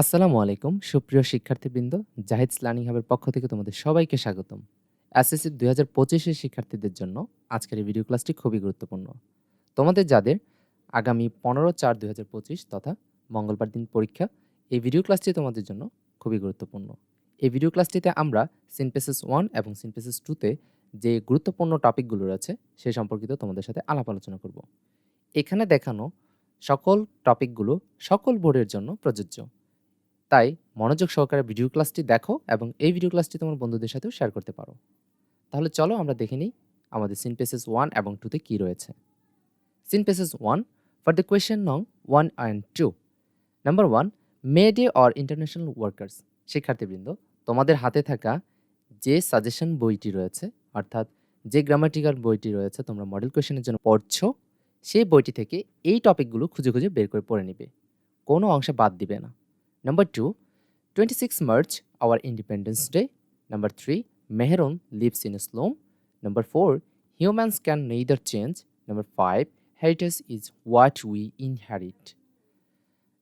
আসসালামু আলাইকুম, সুপ্রিয় শিক্ষার্থীবৃন্দ, জাহিদ লার্নিং হাবের পক্ষ থেকে তোমাদের সবাইকে স্বাগতম। এসএসসি দুই হাজার পঁচিশের শিক্ষার্থীদের জন্য আজকের এই ভিডিও ক্লাসটি খুবই গুরুত্বপূর্ণ। তোমাদের যাদের আগামী পনেরো চার দুই হাজার পঁচিশ তথা মঙ্গলবার দিন পরীক্ষা, এই ভিডিও ক্লাসটি তোমাদের জন্য খুবই গুরুত্বপূর্ণ। এই ভিডিও ক্লাসটিতে আমরা সিনপেসিস ওয়ান এবং সিনপেসিস টুতে যে গুরুত্বপূর্ণ টপিকগুলো রয়েছে, সে সম্পর্কিত তোমাদের সাথে আলাপ আলোচনা করব। এখানে দেখানো সকল টপিকগুলো সকল বোর্ডের জন্য প্রযোজ্য। তাই মনোযোগ সহকারে ভিডিও ক্লাসটি দেখো এবং এই ভিডিও ক্লাসটি তোমার বন্ধুদের সাথেও শেয়ার করতে পারো। তাহলে চলো আমরা দেখে নিই আমাদের সিনপেসেস ওয়ান এবং টুতে কী রয়েছে। সিনপেসেস ওয়ান ফর দ্য কোয়েশ্চেন নং one and two number one May Day or international workers শিক্ষার্থীবৃন্দ, তোমাদের হাতে থাকা যে সাজেশন বইটি রয়েছে, অর্থাৎ যে গ্রামাটিক্যাল বইটি রয়েছে তোমরা মডেল কোয়েশনের জন্য পড়ছো, সেই বইটি থেকে এই টপিকগুলো খুঁজে খুঁজে বের করে পড়ে নিবে। কোনো অংশে বাদ দিবে না। Number 2, 26 March, our Independence Day. Number 3, Mehron lives in a slum. Number 4, humans can neither change. Number 5, heritage is what we inherit.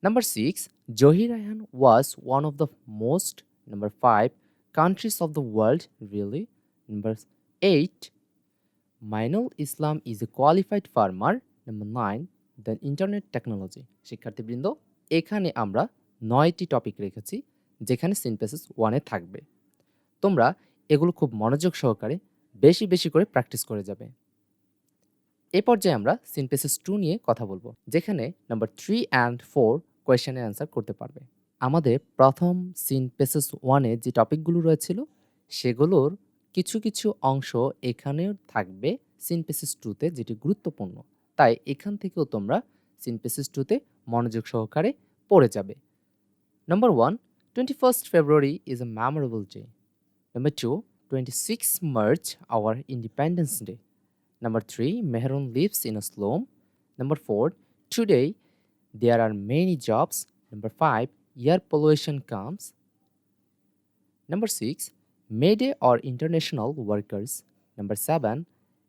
Number 6, Johir Rayhan was one of the most. Number 5, countries of the world, really. Number 8, Mainul Islam is a qualified farmer. Number 9, the internet technology. শিক্ষার্থীবৃন্দ এখানে আমরা নয়টি topic রেখেছি, যেখানে সিনপেসিস ওয়ানে থাকবে। তোমরা এগুলো খুব মনোযোগ সহকারে বেশি বেশি করে প্র্যাকটিস করে যাবে। এ পর্যায়ে আমরা সিনপেসিস টু নিয়ে কথা বলব, যেখানে নাম্বার থ্রি অ্যান্ড ফোর কোয়েশ্চেনের অ্যান্সার করতে পারবে। আমাদের প্রথম সিনপেসিস ওয়ানে যে টপিকগুলো রয়েছিল, সেগুলোর কিছু কিছু অংশ এখানেও থাকবে সিনপেসিস টুতে যেটি গুরুত্বপূর্ণ। তাই এখান থেকেও তোমরা সিনপেসিস টুতে মনোযোগ সহকারে পড়ে যাবে। Number 1, 21st February is a memorable day. Number 2, 26 March, our Independence Day. Number 3, Mehron lives in a slum. Number 4, today there are many jobs. Number 5, air pollution comes. Number 6, May Day or international workers. Number 7,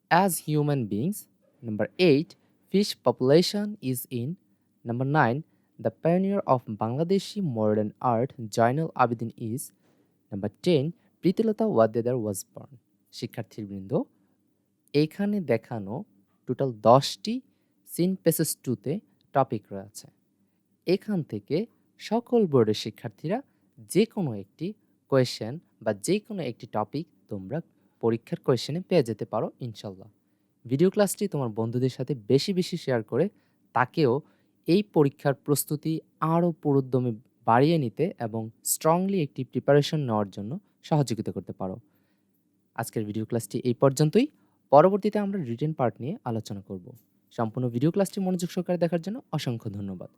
as human beings. Number 8, fish population is in. Number 9, the pioneer of Bangladeshi modern art, Jainal Abidin is. Number 10, Pritilata Waddedar was born শিক্ষার্থীবৃন্দ এখানে দেখানো total দশটি scene পেসেস টুতে topic রয়েছে এখান থেকে সকল বোর্ডের শিক্ষার্থীরা যে কোনো একটি কোয়েশ্চেন বা যে কোনো একটি টপিক তোমরা পরীক্ষার কোয়েশ্চেনে পেয়ে যেতে পারো ইনশাল্লাহ ভিডিও ক্লাসটি তোমার বন্ধুদের সাথে বেশি বেশি শেয়ার করে তাকেও এই পরীক্ষার প্রস্তুতি আরও পুরোদ্যমে বাড়িয়ে নিতে এবং স্ট্রংলি একটি প্রিপারেশন নেওয়ার জন্য সহযোগিতা করতে পারো। আজকের ভিডিও ক্লাসটি এই পর্যন্তই। পরবর্তীতে আমরা রিটেন পার্ট নিয়ে আলোচনা করব। সম্পূর্ণ ভিডিও ক্লাসটি মনোযোগ সহকারে দেখার জন্য অসংখ্য ধন্যবাদ।